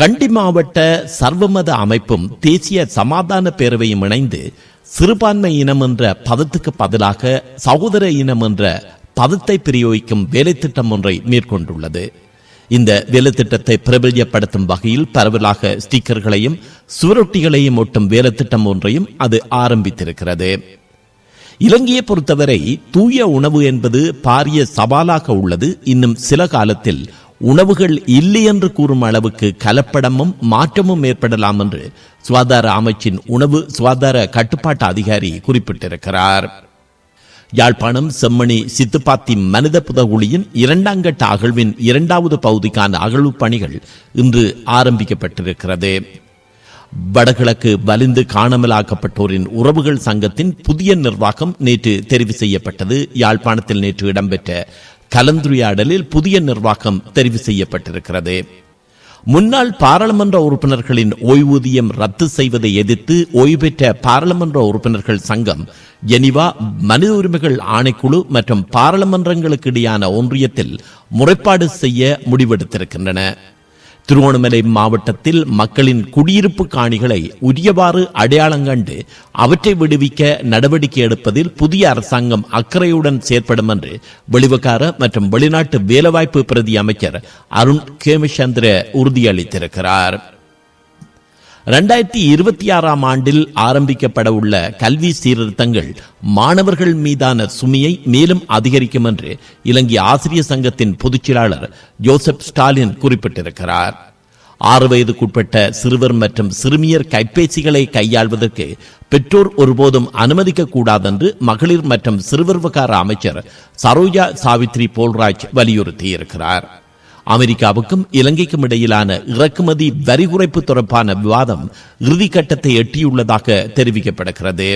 கண்டி மாவட்ட சர்வமத அமைப்பும் தேசிய சமாதான பேரவையும் இணைந்து சிறுபான்மை இனம் என்ற பதத்துக்கு பதிலாக சகோதர இனம் என்ற பதத்தை பிரயோகிக்கும் வேலை திட்டம் ஒன்றை மேற்கொண்டுள்ளது. இந்த வேலை திட்டத்தை பிரபல்யப்படுத்தும் வகையில் பரவலாக ஸ்டிக்கர்களையும் சுவரொட்டிகளையும் ஒட்டும் வேலை திட்டம் ஒன்றையும் அது ஆரம்பித்திருக்கிறது. இலங்கையை பொறுத்தவரை தூய உணவு என்பது பாரிய சவாலாக உள்ளது. இன்னும் சில காலத்தில் உணவுகள் இல்லை என்று கூறும் அளவுக்கு கலப்படமும் மாற்றமும் ஏற்படலாம் என்று சுகாதார அமைச்சின் உணவு சுகாதார கட்டுப்பாட்டு அதிகாரி குறிப்பிட்டிருக்கிறார். யாழ்ப்பாணம் செம்மணி சித்துப்பாத்தி மனித புதகுழியின் இரண்டாம் கட்ட அகழ்வின் இரண்டாவது பகுதிக்கான அகழ்வு பணிகள் இன்று ஆரம்பிக்கப்பட்டிருக்கிறது. வடகிழக்கு வலிந்து காணாமலாக்கப்பட்டோரின் உறவுகள் சங்கத்தின் புதிய நிர்வாகம் நேற்று தெரிவு செய்யப்பட்டது. யாழ்ப்பாணத்தில் நேற்று இடம்பெற்ற கலந்துரையாடலில் புதிய நிர்வாகம் தெரிவு செய்யப்பட்டிருக்கிறது. முன்னாள் பாராளுமன்ற உறுப்பினர்களின் ஓய்வூதியம் ரத்து செய்வதை எதிர்த்து ஓய்வு பெற்ற பாராளுமன்ற உறுப்பினர்கள் சங்கம் ஜெனிவா மனித உரிமைகள் ஆணைக்குழு மற்றும் பாராளுமன்றங்களுக்கு இடையான ஒன்றியத்தில் முறைப்பாடு செய்ய முடிவெடுத்திருக்கின்றன. திருவோணமலை மாவட்டத்தில் மக்களின் குடியிருப்பு காணிகளை உரியவாறு அடையாளம் கண்டு அவற்றை விடுவிக்க நடவடிக்கை எடுப்பதில் புதிய அரசாங்கம் அக்கறையுடன் செயற்படும் என்று வெளிவகார மற்றும் வெளிநாட்டு வேலைவாய்ப்பு பிரதி அமைச்சர் அருண் கேமிச்சந்திர உறுதியளித்திருக்கிறார். இரண்டாயிரத்தி இருபத்தி ஆறாம் ஆண்டில் ஆரம்பிக்கப்பட உள்ள கல்வி சீர்திருத்தங்கள் மாணவர்கள் மீதான சுமையை மேலும் அதிகரிக்கும் என்று இலங்கை ஆசிரியர் சங்கத்தின் பொதுச் செயலாளர் ஜோசப் ஸ்டாலின் குறிப்பிட்டிருக்கிறார். ஆறு வயதுக்குட்பட்ட சிறுவர் மற்றும் சிறுமியர் கைபேசிகளை கையாள்வதற்கு பெற்றோர் ஒருபோதும் அனுமதிக்க கூடாதென்று மகளிர் மற்றும் சிறுவர் விவகார அமைச்சர் சரோஜா சாவித்ரி போல்ராஜ் வலியுறுத்தியிருக்கிறார். அமெரிக்காவுக்கும் இலங்கைக்கும் இடையிலான இறக்குமதி வரி குறைப்பு தொடர்பான விவாதம் இறுதிக்கட்டத்தை எட்டியுள்ளதாக தெரிவிக்கப்படுகிறது.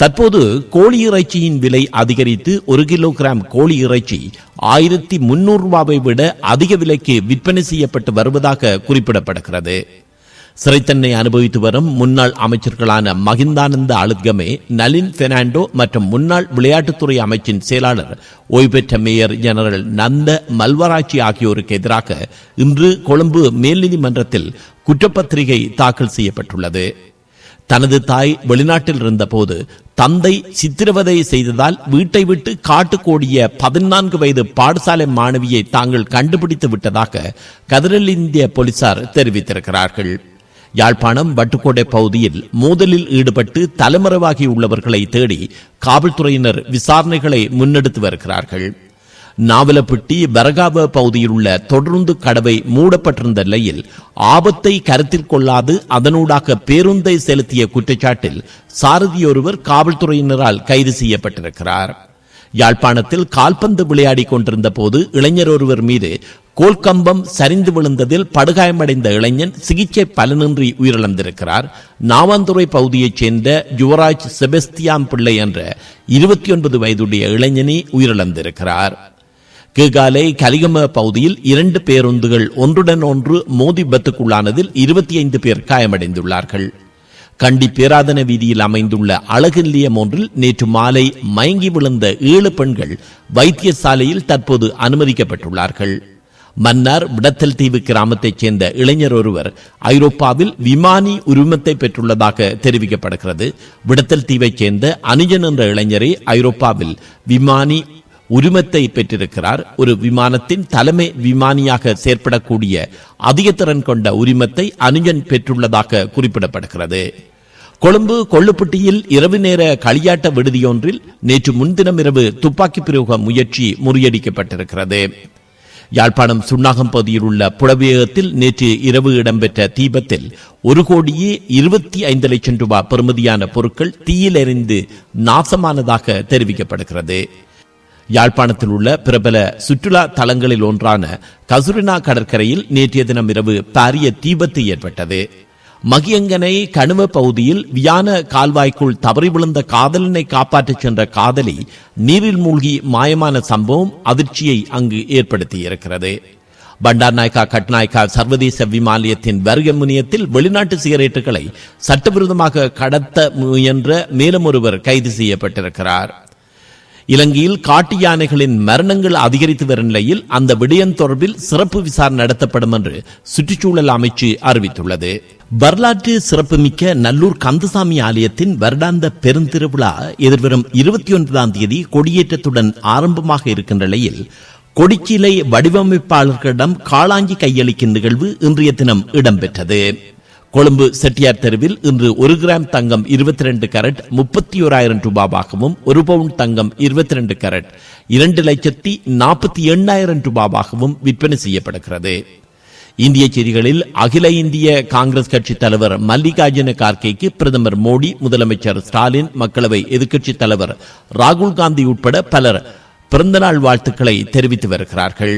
தற்போது கோழி இறைச்சியின் விலை அதிகரித்து ஒரு கிலோகிராம் கோழி இறைச்சி ஆயிரத்தி முன்னூறு ரூபாவை விட அதிக விலைக்கு விற்பனை செய்யப்பட்டு வருவதாக குறிப்பிடப்படுகிறது. சிறைத்தன்னை அனுபவித்து வரும் முன்னாள் அமைச்சர்களான மகிந்தானந்த அழுத்கமே நலின் பெர்னாண்டோ மற்றும் முன்னாள் விளையாட்டுத்துறை அமைச்சின் செயலாளர் ஓய்வு பெற்ற மேயர் ஜெனரல் நந்த மல்வராட்சி ஆகியோருக்கு எதிராக இன்று கொழும்பு மேல்நீதிமன்றத்தில் குற்றப்பத்திரிகை தாக்கல் செய்யப்பட்டுள்ளது. தனது தாய் வெளிநாட்டில் இருந்தபோது தந்தை சித்திரவதை செய்ததால் வீட்டை விட்டு காட்டுக்கோடிய பதினான்கு வயது பாடசாலை மாணவியை தாங்கள் கண்டுபிடித்து விட்டதாக கதிரல் இந்திய போலீசார் தெரிவித்திருக்கிறார்கள். யாழ்ப்பாணம் வட்டுக்கோட்டை பகுதியில் மோதலில் ஈடுபட்டு தலைமறைவாகி உள்ளவர்களை தேடி காவல்துறையினர் விசாரணைகளை முன்னெடுத்து வருகிறார்கள். நாவலப்பட்டி பரகாவ பகுதியில் உள்ள தொடர்ந்து கடவை மூடப்பட்டிருந்த நிலையில் ஆபத்தை கருத்தில் கொள்ளாது அதனூடாக பேருந்தை செலுத்திய குற்றச்சாட்டில் சாரதியொருவர் காவல்துறையினரால் கைது செய்யப்பட்டிருக்கிறார். யாழ்ப்பாணத்தில் கால்பந்து விளையாடி கொண்டிருந்த போது இளைஞர் ஒருவர் மீது கோல்கம்பம் சரிந்து விழுந்ததில் படுகாயமடைந்த இளைஞன் சிகிச்சை பலனின்றி உயிரிழந்திருக்கிறார். நாவாந்துறை பகுதியைச் சேர்ந்த யுவராஜ் செபஸ்தியாம் பிள்ளை என்ற இருபத்தி ஒன்பது வயதுடைய இளைஞனே உயிரிழந்திருக்கிறார். கீகாலை கலிகம பகுதியில் இரண்டு பேருந்துகள் ஒன்றுடன் ஒன்று மோதி விபத்துக்குள்ளானதில் இருபத்தி ஐந்து பேர் காயமடைந்துள்ளார்கள். கண்டி பேராதன வீதியில் அமைந்துள்ள அழகு நிலையம் ஒன்றில் நேற்று மாலை மயங்கி விழுந்த ஏழு பெண்கள் வைத்தியசாலையில் தற்போது அனுமதிக்கப்பட்டுள்ளார்கள். மன்னார் விடத்தல் தீவு கிராமத்தைச் சேர்ந்த இளைஞர் ஒருவர் ஐரோப்பாவில் விமானி உரிமத்தை பெற்றுள்ளதாக தெரிவிக்கப்படுகிறது. விடத்தல் தீவைச் சேர்ந்த அனுஜன் என்ற இளைஞரை ஐரோப்பாவில் விமானி உரிமத்தை பெற்றிருக்கிறார். ஒரு விமானத்தின் தலைமை விமானியாக செயற்படக்கூடிய அதிக திறன் கொண்ட உரிமத்தை அனுஜன் பெற்றுள்ளதாக குறிப்பிடப்படுகிறது. கொழும்பு கொள்ளுப்பட்டியில் இரவு நேர களியாட்ட விடுதியொன்றில் நேற்று முன்தினம் இரவு துப்பாக்கி பிரயோக முயற்சி முறியடிக்கப்பட்டிருக்கிறது. யாழ்ப்பாணம் சுண்ணாகம் பகுதியில் உள்ள புலவியகத்தில் நேற்று இரவு இடம்பெற்ற தீபத்தில் ஒரு கோடியே இருபத்தி ஐந்து லட்சம் ரூபாய் பெறுமதியான பொருட்கள் தீயில் எறிந்து நாசமானதாக தெரிவிக்கப்படுகிறது. யாழ்ப்பாணத்தில் உள்ள பிரபல சுற்றுலா தலங்களில் ஒன்றான கசுரினா கடற்கரையில் நேற்றைய தினம் இரவு பாரிய தீபத்து ஏற்பட்டது. மகியங்கனை கணுவ பகுதியில் வியான கால்வாய்க்குள் தவறி விழுந்த காதலனை காப்பாற்றச் சென்ற காதலி நீரில் மூழ்கி மாயமான சம்பவம் அதிர்ச்சியை அங்கு ஏற்படுத்தியிருக்கிறது. பண்டார்நாயக்கா கட்நாயக்கா சர்வதேச விமானியத்தின் வருகை முனியத்தில் வெளிநாட்டு சிகரெட்டுகளை சட்டவிரோதமாக கடத்த முயன்ற மேலும் ஒருவர் கைது செய்யப்பட்டிருக்கிறார். இலங்கையில் காட்டு யானைகளின் மரணங்கள் அதிகரித்து வரும் நிலையில் அந்த விடயம் தொடர்பில் சிறப்பு விசாரணை நடத்தப்படும் என்று சுற்றுச்சூழல் அமைச்சு அறிவித்துள்ளது. வரலாற்று சிறப்புமிக்க நல்லூர் கந்தசாமி ஆலயத்தின் வருடாந்த பெருந்திருவிழா எதிர்வரும் இருபத்தி ஒன்பதாம் தேதி கொடியேற்றத்துடன் ஆரம்பமாக இருக்கின்ற நிலையில் கொடிச்சிலை வடிவமைப்பாளர்களிடம் காளாஞ்சி கையளிக்கும் நிகழ்வு இன்றைய தினம் இடம்பெற்றது. கொழும்பு செட்டியார் தெருவில் இன்று ஒரு கிராம் தங்கம் இருபத்தி ரெண்டு கரட் முப்பத்தி ஓராயிரம் ரூபாவாகவும் ஒரு பவுன் தங்கம் இருபத்தி ரெண்டு கரட் இரண்டு லட்சத்தி நாற்பத்தி எண்ணாயிரம் ரூபாவாகவும் விற்பனை செய்யப்படுகிறது. இந்திய செய்திகளில் அகில இந்திய காங்கிரஸ் கட்சி தலைவர் மல்லிகார்ஜுன கார்கேக்கு பிரதமர் மோடி முதலமைச்சர் ஸ்டாலின் மக்களவை எதிர்க்கட்சி தலைவர் ராகுல் காந்தி உட்பட பலர் பிறந்தநாள் வாழ்த்துக்களை தெரிவித்து வருகிறார்கள்.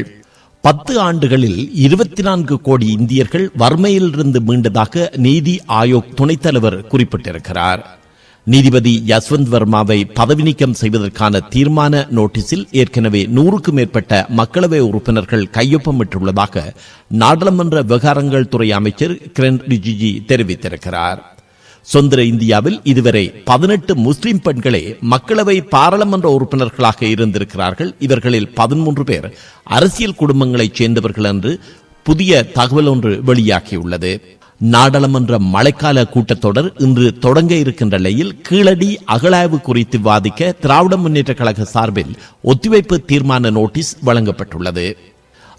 பத்து ஆண்டுகளில் இருபத்தி நான்கு கோடி இந்தியர்கள் வறுமையிலிருந்து மீண்டதாக நீதி ஆயோக் துணைத் தலைவர் குறிப்பிட்டிருக்கிறார். நீதிபதி யஸ்வந்த் வர்மாவை பதவி நீக்கம் செய்வதற்கான தீர்மான நோட்டீஸில் ஏற்கனவே நூறுக்கும் மேற்பட்ட மக்களவை உறுப்பினர்கள் கையொப்பமிட்டுள்ளதாக நாடாளுமன்ற விவகாரங்கள் துறை அமைச்சர் கிரண் ரிஜிஜி தெரிவித்திருக்கிறார். சுதந்திர இந்தியாவில் இதுவரை பதினெட்டு முஸ்லிம் பெண்களே மக்களவை பாராளுமன்ற உறுப்பினர்களாக இருந்திருக்கிறார்கள். இவர்களில் பதிமூன்று பேர் அரசியல் குடும்பங்களைச் சேர்ந்தவர்கள் என்று புதிய தகவல் ஒன்று வெளியாகியுள்ளது. நாடாளுமன்ற மழைக்கால கூட்டத்தொடர் இன்று தொடங்க இருக்கின்ற நிலையில் கீழடி அகழாய்வு குறித்து வாதிக்க திராவிட முன்னேற்ற கழக சார்பில் ஒத்திவைப்பு தீர்மான நோட்டீஸ் வழங்கப்பட்டுள்ளது.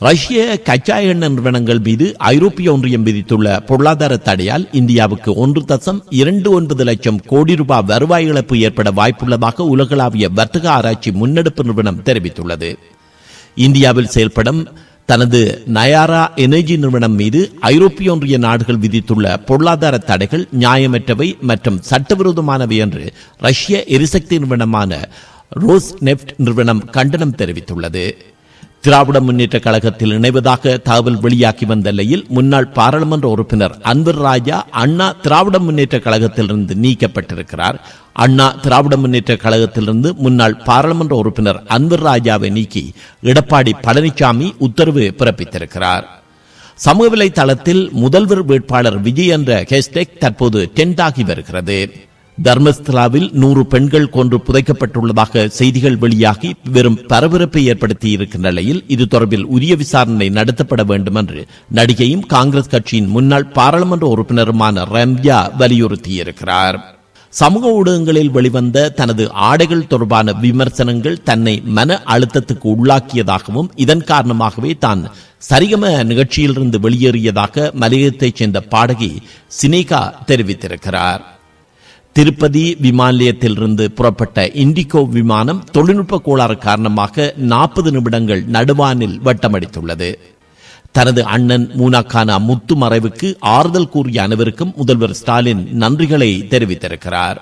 ரஷ்ய கச்சா எண்ணெய் நிறுவனங்கள் மீது ஐரோப்பிய ஒன்றியம் விதித்துள்ள பொருளாதார தடையால் இந்தியாவுக்கு ஒன்று தசம் இரண்டு ஒன்பது லட்சம் கோடி ரூபாய் வருவாய் இழப்பு ஏற்பட வாய்ப்புள்ளதாக உலகளாவிய வர்த்தக ஆராய்ச்சி முன்னெடுப்பு நிறுவனம் தெரிவித்துள்ளது. இந்தியாவில் செயல்படும் தனது நயாரா எனர்ஜி நிறுவனம் மீது ஐரோப்பிய ஒன்றிய நாடுகள் விதித்துள்ள பொருளாதார தடைகள் நியாயமற்றவை மற்றும் சட்டவிரோதமானவை என்று ரஷ்ய எரிசக்தி நிறுவனமான ரோஸ் நெப்ட் நிறுவனம் கண்டனம் தெரிவித்துள்ளது. திராவிட முன்னேற்ற கழகத்தில் இணைவதாக தகவல் வெளியாகி வந்த நிலையில் முன்னாள் பாராளுமன்ற உறுப்பினர் அன்வர் ராஜா அண்ணா திராவிட முன்னேற்ற கழகத்திலிருந்து நீக்கப்பட்டிருக்கிறார். அண்ணா திராவிட முன்னேற்ற கழகத்திலிருந்து முன்னாள் பாராளுமன்ற உறுப்பினர் அன்வர் ராஜாவை நீக்கி எடப்பாடி பழனிசாமி உத்தரவு பிறப்பித்திருக்கிறார். சமூக வலைதளத்தில் முதல்வர் வேட்பாளர் விஜய் என்ற ஹேஷ்டேக் தற்போது டென்ட் ஆகி வருகிறது. தர்மஸ்தலாவில் நூறு பெண்கள் கொன்று புதைக்கப்பட்டுள்ளதாக செய்திகள் வெளியாகி வெறும் பரபரப்பை ஏற்படுத்தி இருக்கின்ற நிலையில் இது தொடர்பில் உரிய விசாரணை நடத்தப்பட வேண்டும் என்று நடிகையும் காங்கிரஸ் கட்சியின் முன்னாள் பாராளுமன்ற உறுப்பினருமான ரம்யா வலியுறுத்தியிருக்கிறார். சமூக ஊடகங்களில் வெளிவந்த தனது ஆடைகள் தொடர்பான விமர்சனங்கள் தன்னை மன அழுத்தத்துக்கு உள்ளாக்கியதாகவும் இதன் காரணமாகவே தான் சரிகம நிகழ்ச்சியிலிருந்து வெளியேறியதாக மலையத்தைச் சேர்ந்த பாடகி சினேகா தெரிவித்திருக்கிறார். திருப்பதி விமான நிலையத்திலிருந்து புறப்பட்ட இண்டிகோ விமானம் தொழில்நுட்ப கோளாறு காரணமாக நாற்பது நிமிடங்கள் நடுவானில் வட்டமடித்துள்ளது. தனது அண்ணன் மூனாக்கான முத்து மறைவுக்கு ஆறுதல் கூறிய அனைவருக்கும் முதல்வர் ஸ்டாலின் நன்றிகளை தெரிவித்திருக்கிறார்.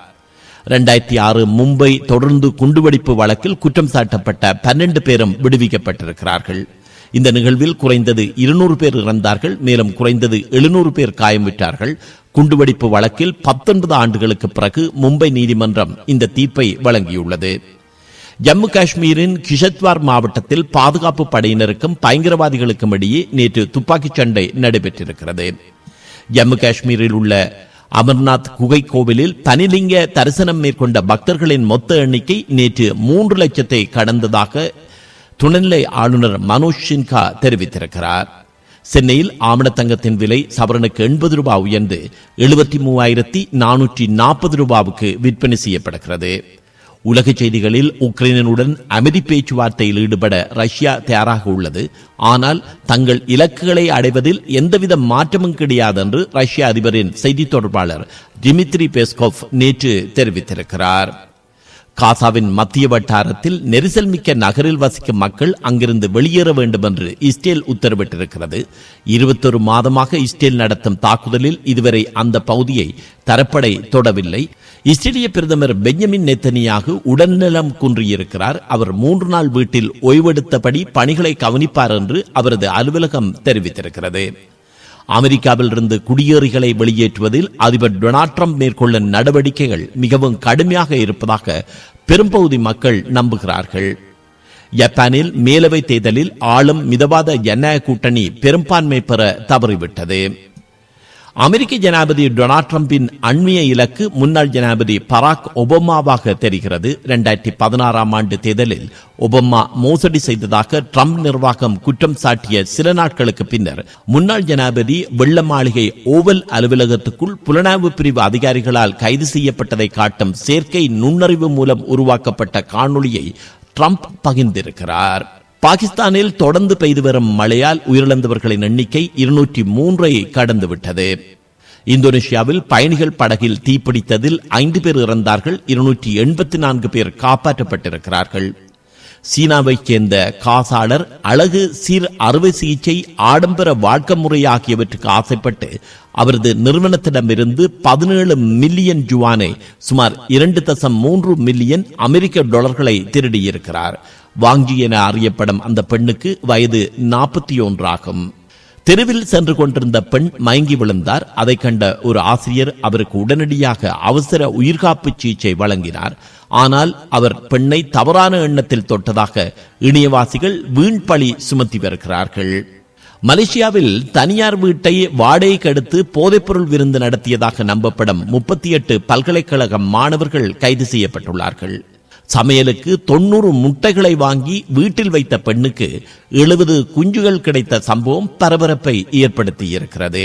இரண்டாயிரத்தி ஆறு மும்பை தொடர்ந்து குண்டுவெடிப்பு வழக்கில் குற்றம் சாட்டப்பட்ட பன்னெண்டு பேரும் விடுவிக்கப்பட்டிருக்கிறார்கள். இந்த நிகழ்வில் குறைந்தது இருநூறு பேர் இறந்தார்கள் மேலும் குறைந்தது எழுநூறு பேர் காயம் விட்டார்கள் குண்டுவெடிப்பு வழக்கில் பத்தொன்பது ஆண்டுகளுக்கு பிறகு மும்பை நீதிமன்றம் இந்த தீர்ப்பை வழங்கியுள்ளது. ஜம்மு காஷ்மீரின் கிஷத்வார் மாவட்டத்தில் பாதுகாப்பு படையினருக்கும் பயங்கரவாதிகளுக்கும் இடையே நேற்று துப்பாக்கிச் சண்டை நடைபெற்றிருக்கிறது. ஜம்மு காஷ்மீரில் உள்ள அமர்நாத் குகை கோவிலில் தனிலிங்க தரிசனம் மேற்கொண்ட பக்தர்களின் மொத்த எண்ணிக்கை நேற்று மூன்று லட்சத்தை கடந்ததாக துணைநிலை ஆளுநர் மனோஜ் சின்ஹா தெரிவித்திருக்கிறார். சென்னையில் ஆமணத்தங்கத்தின் விலை சவரனுக்கு எண்பது ரூபாய் உயர்ந்து எழுபத்தி மூவாயிரத்தி நானூற்றி நாற்பது ரூபாவுக்கு விற்பனை செய்யப்படுகிறது. உலக செய்திகளில் உக்ரைனுடன் அமைதி பேச்சுவார்த்தையில் ஈடுபட ரஷ்யா தயாராக உள்ளது. ஆனால் தங்கள் இலக்குகளை அடைவதில் எந்தவித மாற்றமும் கிடையாது என்று ரஷ்ய அதிபரின் செய்தி தொடர்பாளர் டிமித்ரி பெஸ்கோவ் நேற்று தெரிவித்திருக்கிறார். காசாவின் மத்திய வட்டாரத்தில் நெரிசல் மிக்க நகரில் வசிக்கும் மக்கள் அங்கிருந்து வெளியேற வேண்டும் என்று இஸ்ரேல் உத்தரவிட்டிருக்கிறது. இருபத்தொரு மாதமாக இஸ்ரேல் நடத்தும் தாக்குதலில் இதுவரை அந்த பகுதியை தரப்படை தொடவில்லை. இஸ்ரேலிய பிரதமர் பெஞ்சமின் நெத்தனியாக உடல்நலம் குன்றியிருக்கிறார். அவர் மூன்று நாள் வீட்டில் ஓய்வெடுத்தபடி பணிகளை கவனிப்பார் என்று அவரது அலுவலகம் தெரிவித்திருக்கிறது. அமெரிக்காவில் இருந்து குடியேறிகளை வெளியேற்றுவதில் அதிபர் டொனால்ட் ட்ரம்ப் மேற்கொள்ளும் நடவடிக்கைகள் மிகவும் கடுமையாக இருப்பதாக பெரும்பகுதி மக்கள் நம்புகிறார்கள். ஜப்பானில் மேலவை தேர்தலில் ஆளும் மிதவாத ஜனநாயக கூட்டணி பெரும்பான்மை பெற தவறிவிட்டது. அமெரிக்க ஜனாபதி டொனால்ட் ட்ரம்பின் அண்மைய இலக்கு முன்னாள் ஜனாபதி பராக் ஒபாமாவாக தெரிகிறது. இரண்டாயிரத்தி பதினாறாம் ஆண்டு தேர்தலில் ஒபாமா மோசடி செய்ததாக ட்ரம்ப் நிர்வாகம் குற்றம் சாட்டிய சில நாட்களுக்கு பின்னர் முன்னாள் ஜனாபதி வெள்ள மாளிகை ஓவல் அலுவலகத்துக்குள் புலனாய்வு பிரிவு அதிகாரிகளால் கைது செய்யப்பட்டதை காட்டும் செயற்கை நுண்ணறிவு மூலம் உருவாக்கப்பட்ட காணொளியை ட்ரம்ப் பகிர்ந்திருக்கிறார். பாகிஸ்தானில் தொடர்ந்து பெய்து வரும் மழையால் உயிரிழந்தவர்களின் எண்ணிக்கை இருநூற்றி மூன்றை கடந்துவிட்டது. இந்தோனேஷியாவில் பயணிகள் படகில் தீப்பிடித்ததில் ஐந்து பேர் இறந்தார்கள் இருநூற்றி எண்பத்தி நான்கு பேர் காப்பாற்றப்பட்டிருக்கிறார்கள். சீனாவைச் சேர்ந்த காசாளர் அழகு சீர் அறுவை சிகிச்சை ஆடம்பர வாழ்க்கை முறை ஆகியவற்றுக்கு ஆசைப்பட்டு அவரது நிறுவனத்திடமிருந்து பதினேழு மில்லியன் ஜுவானை சுமார் இரண்டு தசம் மூன்று மில்லியன் அமெரிக்க டாலர்களை திருடியிருக்கிறார். வாங்கி என அறியப்படும் அந்த பெண்ணுக்கு வயது நாற்பத்தி ஒன்றாகும் தெருவில் சென்று கொண்டிருந்த பெண் மயங்கி விழுந்தார். அதை கண்ட ஒரு ஆசிரியர் அவருக்கு உடனடியாக அவசர உயிர்காப்பு சிகிச்சை வழங்கினார். ஆனால் அவர் பெண்ணை தவறான எண்ணத்தில் தொட்டதாக இணையவாசிகள் வீண் பழி சுமத்தி வருகிறார்கள். மலேசியாவில் தனியார் வீட்டை வாடகைக்கு எடுத்து போதைப்பொருள் விருந்து நடத்தியதாக நம்பப்படும் முப்பத்தி எட்டு பல்கலைக்கழக மாணவர்கள் கைது செய்யப்பட்டுள்ளார்கள். சமையலுக்கு தொண்ணூறு முட்டைகளை வாங்கி வீட்டில் வைத்த பெண்ணுக்கு எழுபது குஞ்சுகள் கிடைத்த சம்பவம் பரபரப்பை ஏற்படுத்தி இருக்கிறது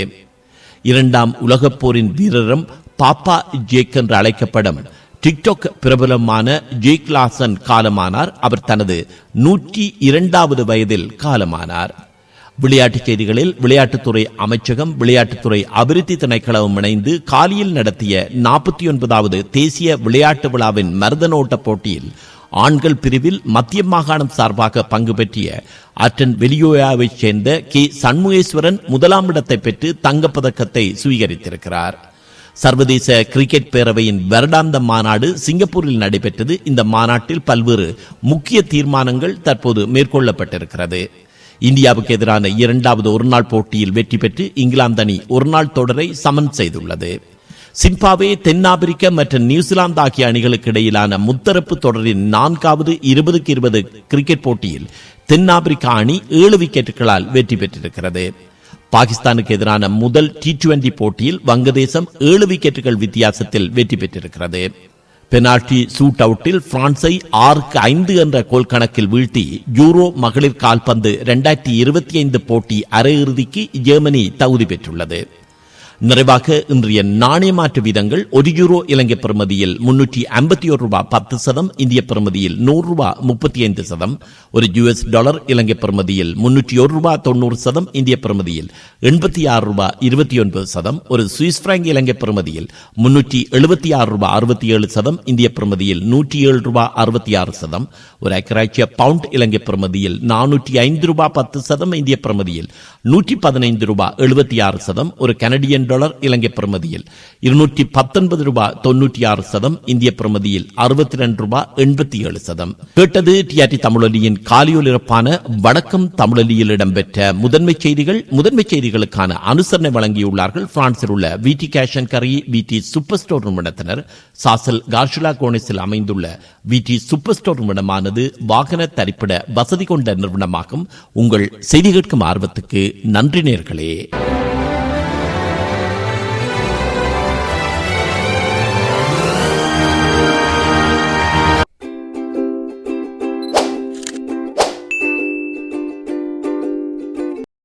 இரண்டாம் உலகப் போரின் வீரரும் பாப்பா ஜேக் என்று அழைக்கப்படும் டிக்டாக் பிரபலமான ஜேக் லாசன் காலமானார். அவர் தனது நூற்றி இரண்டாவது வயதில் காலமானார். விளையாட்டுச் செய்திகளில் விளையாட்டுத்துறை அமைச்சகம் விளையாட்டுத்துறை அபிவிருத்தி திணைக்களவும் இணைந்து காலியில் நடத்திய நாற்பத்தி ஒன்பதாவது தேசிய விளையாட்டு விழாவின் மருதனோட்ட போட்டியில் ஆண்கள் பிரிவில் மத்திய மாகாணம் சார்பாக பங்கு பெற்றிய அட்டன் வெளியோயாவைச் சேர்ந்த கே. சண்முகேஸ்வரன் முதலாம் இடத்தை பெற்று தங்கப்பதக்கத்தை சுவீகரித்திருக்கிறார். சர்வதேச கிரிக்கெட் பேரவையின் வருடாந்த மாநாடு சிங்கப்பூரில் நடைபெற்றது. இந்த மாநாட்டில் பல்வேறு முக்கிய தீர்மானங்கள் தற்போது மேற்கொள்ளப்பட்டிருக்கிறது. இந்தியாவுக்கு எதிரான இரண்டாவது ஒருநாள் போட்டியில் வெற்றி பெற்று இங்கிலாந்து அணி ஒருநாள் தொடரை சமன் செய்துள்ளது. சிம்பாவே தென்னாப்பிரிக்க மற்றும் நியூசிலாந்து ஆகிய அணிகளுக்கு இடையிலான முத்தரப்பு தொடரின் நான்காவது இருபதுக்கு இருபது கிரிக்கெட் போட்டியில் தென்னாப்பிரிக்கா அணி ஏழு விக்கெட்டுகளால் வெற்றி பெற்றிருக்கிறது. பாகிஸ்தானுக்கு எதிரான முதல் டி டுவெண்டி போட்டியில் வங்கதேசம் ஏழு விக்கெட்டுகள் வித்தியாசத்தில் வெற்றி பெற்றிருக்கிறது. பெனால்டி சூட் அவுட்டில் பிரான்சை ஆறுக்கு ஐந்து என்ற கோல் கணக்கில் வீழ்த்தி யூரோ மகளிர் கால்பந்து இரண்டாயிரத்தி இருபத்தி ஐந்து போட்டி அரையிறுதிக்கு ஜெர்மனி தகுதி பெற்றுள்ளது. நிறைவாக இன்றைய நாணய மாற்று வீதங்கள் ஒரு யூரோ இலங்கை பெறுமதியில் முன்னூற்றி ஐம்பத்தி ஒரு ரூபாய் பத்து சதம் இந்திய பெறுமதியில் நூறு ரூபாய் முப்பத்தி ஐந்து சதம் ஒரு யூஎஸ் டாலர் இலங்கை பெறுமதியில் முன்னூற்றி ஒரு ரூபாய் தொண்ணூறு சதம் இந்திய பெறுமதியில் எண்பத்தி ஆறு ரூபாய் இருபத்தி ஒன்பது சதம் ஒரு சுவிஸ் பிராங்க் இலங்கை பெறுமதியில் முன்னூற்றி எழுபத்தி ஆறு ரூபாய் அறுபத்தி ஏழு சதம் இந்திய பெறுமதியில் நூற்றி ஏழு ரூபாய் அறுபத்தி ஆறு சதம் ஒரு அக்கராட்சிய பவுண்ட் இலங்கை பெறுமதியில் நானூற்றி ஐந்து ரூபாய் பத்து சதம் இந்திய பெறுமதியில் நூற்றி பதினைந்து ரூபாய் எழுபத்தி ஆறு சதம் ஒரு கனடியன் டாலர் இலங்கை பிரமதியில். இருநூற்றி பத்தொன்பது ரூபாய் தொன்னூற்றி ஆறு சதம் இந்திய பிரமதியில். அறுபத்தி ரெண்டு ரூபாய் எண்பத்தி ஏழு சதம். கேட்டது டிஆர்டி தமிழொலியின் காலியொலிரப்பான வடக்கம் தமிழொலியில் இடம்பெற்ற முதன்மை செய்திகள் முதன்மை செய்திகளுக்கான அனுசரணை வழங்கியுள்ளார்கள் பிரான்சில் உள்ள விடி கேஷன் கரி விடி சூப்பர் ஸ்டோர் நிறுவனத்தினர். சாசல் கார்ஷிலா கோனிஸில் அமைந்துள்ள விடி சூப்பர் ஸ்டோர் நிறுவனமானது வாகன தரிப்பிட வசதி கொண்ட நிறுவனமாகும். உங்கள் செய்தி கேட்கும் ஆர்வத்துக்கு நன்றி நேர்களே.